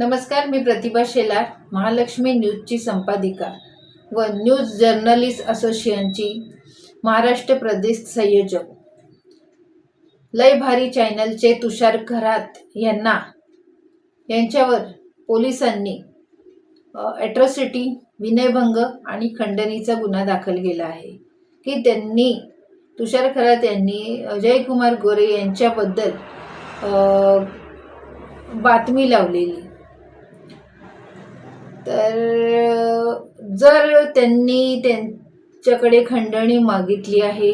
नमस्कार मी प्रतिभा शेलार महालक्ष्मी न्यूजची संपादिका व न्यूज जर्नलिस्ट असोसिएशनची महाराष्ट्र प्रदेश संयोजक. लय भारी चॅनलचे तुषार खरात यांना यांच्यावर पोलिसांनी ॲट्रॉसिटी विनयभंग आणि खंडणीचा गुन्हा दाखल केला आहे. की त्यांनी तुषार खरात यांनी अजयकुमार गोरे यांच्याबद्दल बातमी लावलेली. तर जर त्यांनी त्यांच्याकडे खंडणी मागितली आहे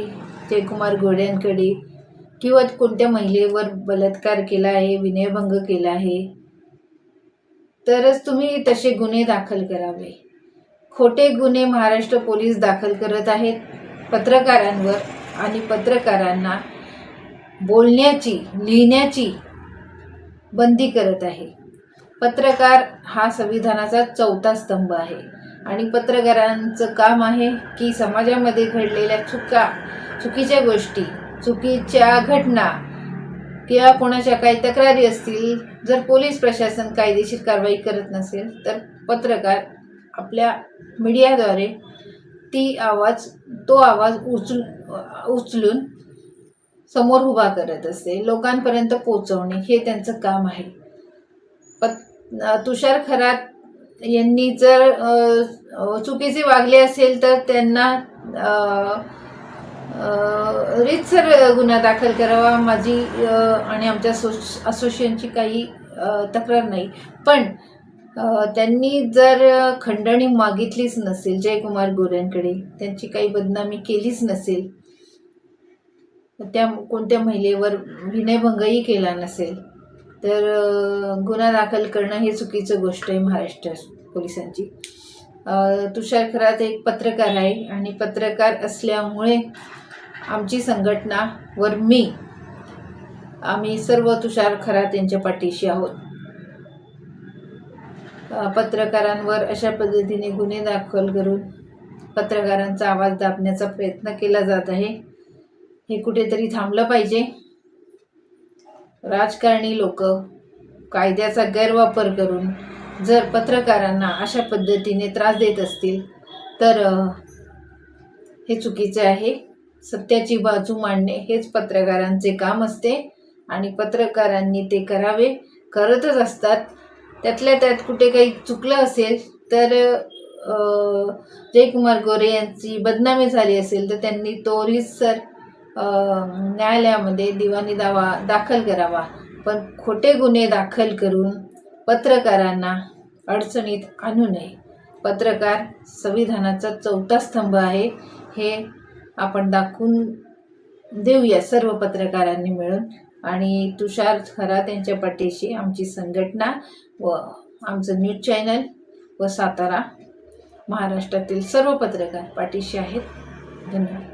जयकुमार गोड्यांकडे किंवा कोणत्या महिलेवर बलात्कार केला आहे विनयभंग केला आहे तरच तुम्ही तसे गुन्हे दाखल करावे. खोटे गुन्हे महाराष्ट्र पोलीस दाखल करत आहेत. पत्रकारांवर आणि पत्रकारांना बोलण्याची लिहिण्याची बंदी करत आहे. पत्रकार हा संविधानाचा चौथा स्तंभ आहे. आणि पत्रकारांचं काम आहे की समाजामध्ये घडलेल्या चुका चुकीच्या गोष्टी चुकीच्या घटना किंवा कोणाच्या काही तक्रारी असतील जर पोलीस प्रशासन कायदेशीर कारवाई करत नसेल तर पत्रकार आपल्या मीडियाद्वारे ती आवाज तो आवाज उचल उचलून समोर उभा करत असते लोकांपर्यंत पोचवणे हे त्यांचं काम आहे. पत तुषार खरात यांनी जर चुकीचे वागले असेल तर त्यांना अ, रीतसर गुन्हा दाखल करावा. माझी आणि आमच्या असोश असोसिएशनची काही तक्रार नाही. पण त्यांनी जर खंडणी मागितलीच नसेल जयकुमार गोऱ्यांकडे त्यांची काही बदनामी केलीच नसेल त्या कोणत्या महिलेवर विनयभंगही केला नसेल तर गुन्हा दाखल करणं हे चुकीचं गोष्ट आहे महाराष्ट्र पोलिसांची. तुषार खरात एक पत्रकार आहे आणि पत्रकार असल्यामुळे आमची संघटना वर मी आम्ही सर्व तुषार खरात यांच्या पाठीशी आहोत. पत्रकारांवर अशा पद्धतीने गुन्हे दाखल करून पत्रकारांचा आवाज दाबण्याचा प्रयत्न केला जात आहे. हे कुठेतरी थांबलं पाहिजे. राजकारणी लोक कायद्याचा गैरवापर करून जर पत्रकारांना अशा पद्धतीने त्रास देत असतील तर हे चुकीचे आहे. सत्याची बाजू मांडणे हेच पत्रकारांचे काम असते आणि पत्रकारांनी ते करावे. करतच असतात. त्यातल्या त्यात कुठे काही चुकलं असेल तर जयकुमार गोरे यांची बदनामी झाली असेल तर त्यांनी तो सर न्यायालयामध्ये दिवाणी दावा दाखल करावा. पण खोटे गुन्हे दाखल करून पत्रकारांना अडचणीत आणू नये. पत्रकार संविधानाचा चौथा स्तंभ आहे. हे आपण दाखवून देऊया सर्व पत्रकारांनी मिळून. आणि तुषार खरात यांच्या पाठीशी आमची संघटना व आमचं न्यूज चॅनल व सातारा महाराष्ट्रातील सर्व पत्रकार पाठीशी आहेत. धन्यवाद.